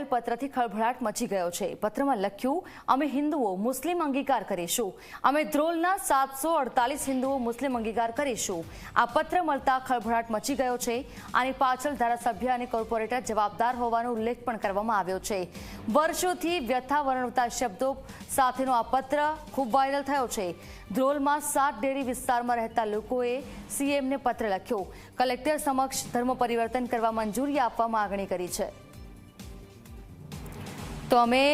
Viral પત્રથી ખળભળાટ મચી ગયો છે. પત્રમાં લખ્યું, અમે હિન્દુઓ મુસ્લિમ અંગીકાર કરીશું. અમે ધ્રોલના સાતસો અડતાલીસ હિન્દુઓ મુસ્લિમ અંગીકાર કરીશું. આ પત્ર મળતા ખળભળાટ મચી ગયો છે. આની પાછળ ધારાસભ્ય અને કોર્પોરેટર જવાબદાર હોવાનો ઉલ્લેખ પણ કરવામાં આવ્યો છે. વર્ષોથી વ્યથા વર્ણવતા શબ્દો સાથેનો આ પત્ર ખૂબ વાયરલ થયો છે. ધ્રોલમાં સાત ડેરી વિસ્તારમાં રહેતા લોકોએ સીએમને પત્ર લખ્યો. કલેક્ટર સમક્ષ ધર્મ પરિવર્તન કરવા મંજૂરી આપવા માગણી કરી છે. તો અમે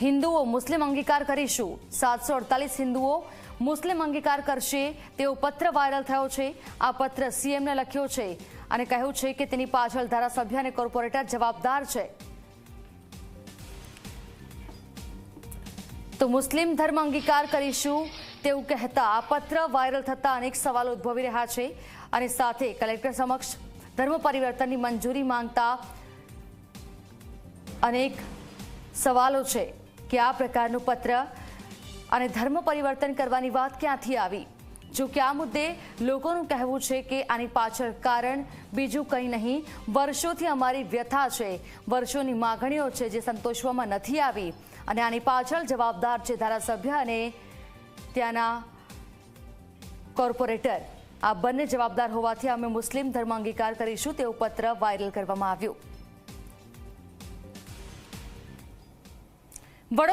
હિન્દુઓ મુસ્લિમ અંગીકાર કરીશું. સાતસો અડતાલીસ હિન્દુઓ મુસ્લિમ અંગીકાર કરશે. તેવો પત્ર વાયરલ થયો છે. આ પત્ર સીએમને લખ્યો છે અને કહ્યું છે કે તેની પાછળ ધારાસભ્ય અને કોર્પોરેટર જવાબદાર છે. તો મુસ્લિમ ધર્મ અંગીકાર કરીશું. તેવું કહેતા, આ પત્ર વાયરલ થતા અનેક સવાલો ઉદ્ભવી રહ્યા છે અને સાથે કલેક્ટર સમક્ષ ધર્મ પરિવર્તનની મંજૂરી માંગતા અનેક સવાલો છે કે આ પ્રકારનું પત્ર અને ધર્મ પરિવર્તન કરવાની વાત ક્યાંથી આવી? જો કે આ મુદ્દે લોકોનું કહેવું છે કે આની પાછળ કારણ બીજું કંઈ નહીં. વર્ષોથી અમારી વ્યથા છે, વર્ષોની માગણીઓ છે જે સંતોષવામાં નથી આવી. અને આની પાછળ જવાબદાર છે ધારાસભ્ય અને ત્યાંના કોર્પોરેટર. આ બંને જવાબદાર હોવાથી અમે મુસ્લિમ ધર્મ અંગીકાર કરીશું. તેવું પત્ર વાયરલ કરવામાં આવ્યું. વડોદરા